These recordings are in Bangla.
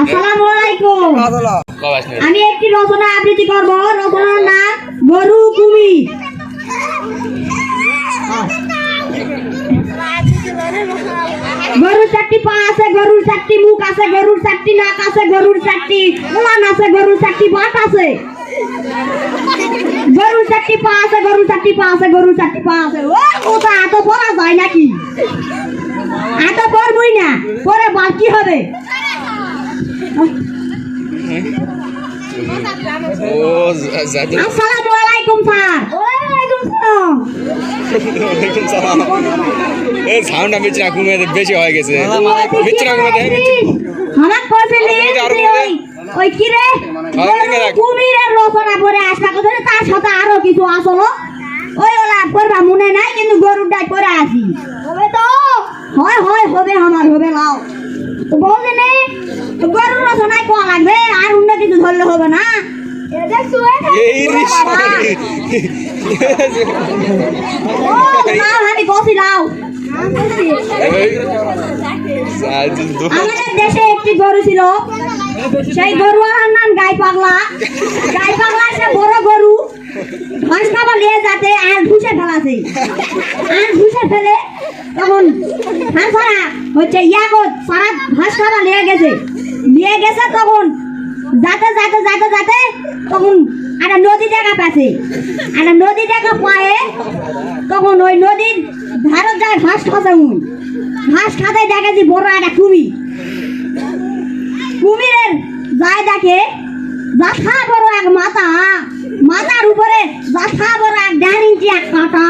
আসসালামু আলাইকুম আমি একটি রচনা আবৃত্তি করব। রচনার নাম গরু কুমি। গরুর চারটি পা আছে, গরুর চারটি মুখ আছে, গরুর চারটি নাক আছে, গরুর চারটি উলান আছে, গরুর চারটি বাট আছে। গরুর চারটি পা আছে, গরুর চারটি পা আছে, গরুর চারটি পা আছে। ও কোথা এত পড়া যায় নাকি? এত পড়বই না, পরে বাকি হবে? ও জাদু আসসালামু আলাইকুম স্যার। ওয়ালাইকুম সালাম। ওয়ালাইকুম সালাম এই সাউন্ডটা মিচরা কমে বেশি হয়ে গেছে। মিচরা কমে দেখে আমার কইছে লে আরও। ওই কি রে। কুমিরের রচনা তার সাথে কিছু আসলো ওই ওলা করবা মনে নাই কিন্তু গরুর ডাই করে আসি। হবে তো। হয় হয় হবে আমার হবে লাও। তো বলছে গরুর কোয়া লাগবে আর অন্য কিছু ধরলে হবে না। আমাদের দেশে একটি গরু ছিল। সেই গরুয়ার নাম গাই পাগলা। গাই পাগলা সে বড় গরু। ঘাস খাবার নিয়ে যাতে আর ঘুষে ফেলাছে। আর ঘুষে ফেলে তখন হ্যাঁ সারা হচ্ছে ইয়াকো সারা ঘাস খাবার নিয়ে গেছে। নিয়ে গেছে তখন। যাতে যাতে যাতে যাতে তখন একটা নদী দেখা পেছে একটা নদী দেখা পায়ে তখন ওই নদীর ধারত যায় ঘাস খাতে উনি ঘাস খাতে দেখেছি বড় একটা কুমির। কুমিরের যায় দেখে, যাথা বড় এক মাথা, মাথার উপরে যাথা বড় এক ইঞ্চি এক কাঁটা।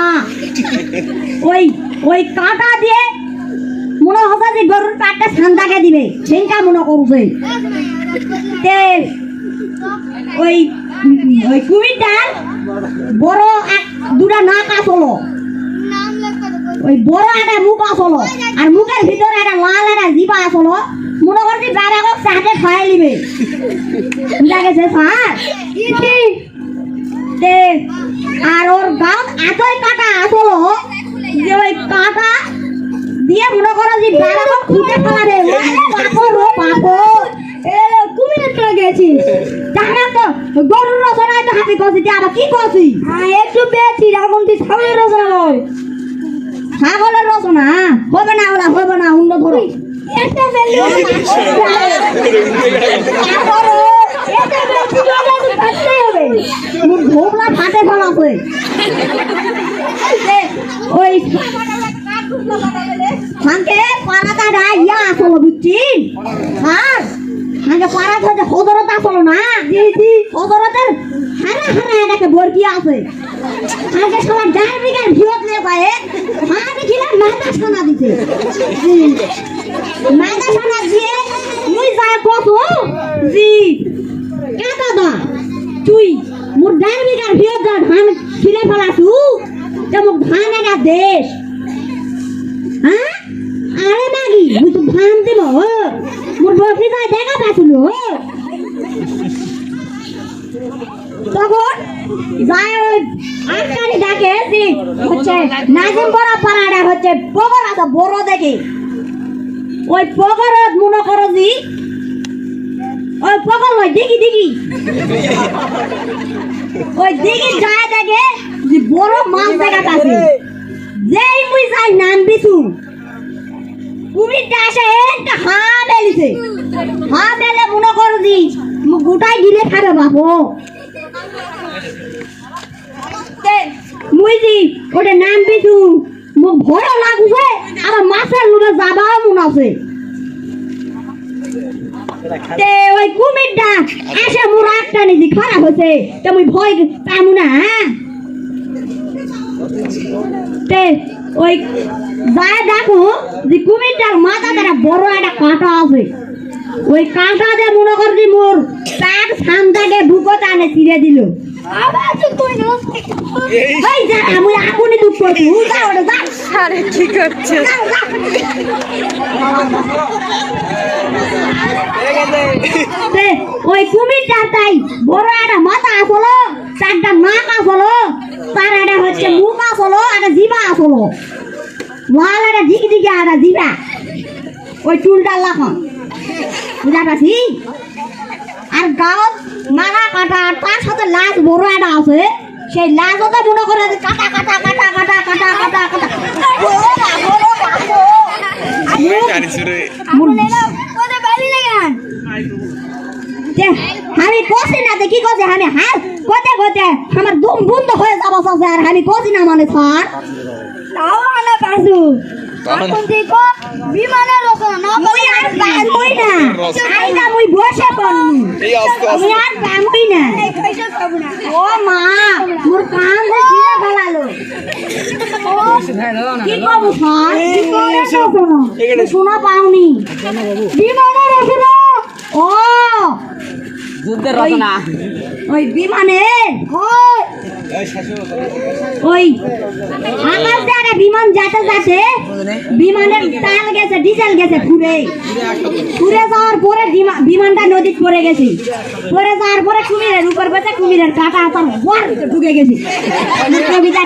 ওই ওই কাঁটা দিয়ে মনে হচ্ছে যে গরুর পেটটা ঠান্ডাকে দিবে সেটা মনে করছে তে ওই ওই কুমিরটার বড় এক দুটা নাক আসলো ওই বড় একটা মুখ আসলো আর মুখের ভিতরে একটা লাল একটা জিবা আসলো মনে করছি বাবাকে চাটে খাই নিবে বুঝা গেছে স্যার আর ওর গাও এতই কাটা আসলো যে ওই কাটা দিয়ে মনে করো যে বাবাকে খুঁটে ফেলাবে পাপড় ও পাপড় কুমির চলে গেছিস জানা তো গরুর রচনায় তো হাতে কষি আবার কি কষি একটু পেয়েছি এখন তুই ছাগলের রচনা বল ছাগলের রচনা? হবে না ওরা হবে না অন্য ধরো। একটা ফেললে ভোগলা ফাটে ফেলাছে ওই হাঁকে পাড়াটা ইয়া আসলো বুঝছি? হ্যাঁ হাঁকে পাড়াটা হচ্ছে হজরত আসলো না? জি জি হারা হারা এটাকে বরকি আছে। আগে সবার ডার বিঘার ভিয়ত নিয়ে পায়ে হ্যাঁ দেখিলাম মাথা সোনা দিতে মাথা সোনা দিয়ে মুই যায় কত জি কাটা দা। তুই মোর ডার বিঘার ভিয়ত যা ধান ছিলে ফেলাছু যে মোক ধান এটা দেশ। আরে মাগি মুই তো ধান দিব মোর বকরি যায় দেখা পাইছিল তখন যায় ওই আটকানি ডাকে, যে হচ্ছে নাজিম বড় পাড়াটা হচ্ছে পগর আছে, বড় দেখে। ওই পগরত মনে করো ওই পগর ওই দিঘি দিঘি ওই দিঘি যায় দেখে যে বড় মাছ দেখা পাচ্ছে যাই নাম কুমিরটা আসে একটা হা হা মনে গোটাই গিলে খাবে বাপু। তে, মুই জি ওটা ভয় লাগছে আর মাছের লোভে যাবাও মন আছে। তে ওই কুমিরটা নিজে খারাপ হয়েছে ভয় তে ওই যায় দেখো যে কুমিরটার মাথা দ্বারা বড় একটা কাঁটা আছে। ওই কাঁটা দিয়ে মনে করছি মোর প্যাক সামটাকে বুকো টানে ছিঁড়ে দিল। যা আমি আগুনে দুঃখ করছি উল্টা ওটা যা। আরে কি করছে? যাও, যাও। তে, ওই কুমিরটা তাই বড় একটা মাথা আসলো চারটা নাক আসলো তার একটা হচ্ছে মুখ আসলো একটা জিবা আসলো একটা ঝিক ঝিকে একটা জিবা ওই চুলটা লাখন বুঝা পাচ্ছি আর গাঁত মারা কাটা আর তার সাথে লাশ বড় একটা আছে। সেই লাশও তো মনে করে কাটা কাটা কাটা কাটা কাটা কাটা কাটা। আমি কষি না দেখি কষে আমি হাল। কোতে কোতে আমার দুম বন্ধ হয়ে যাব স্যার আমি কষি না মানে স্যার তাও আনা পাসু দেখো না মুই আর পামুই না আইনা মুই বসে পড়নি আমি আর পামুই না ও মা মোর কান ফেলালো কি স্যার শোনা পাওনি বিমানের ও যুদ্ধের রচনা। ওই বিমানে, ওই আমার বিমান যাতে যাতে বিমানের তেল গেছে, ডিজেল গেছে ঘুরে ঘুরে যাওয়ার পরে বিমানটা নদীত পরে গেছে। পরে যাওয়ার পরে কুমিরের উপর বসে কুমিরের কাটা হাতার ঢুকে গেছি। কবিতা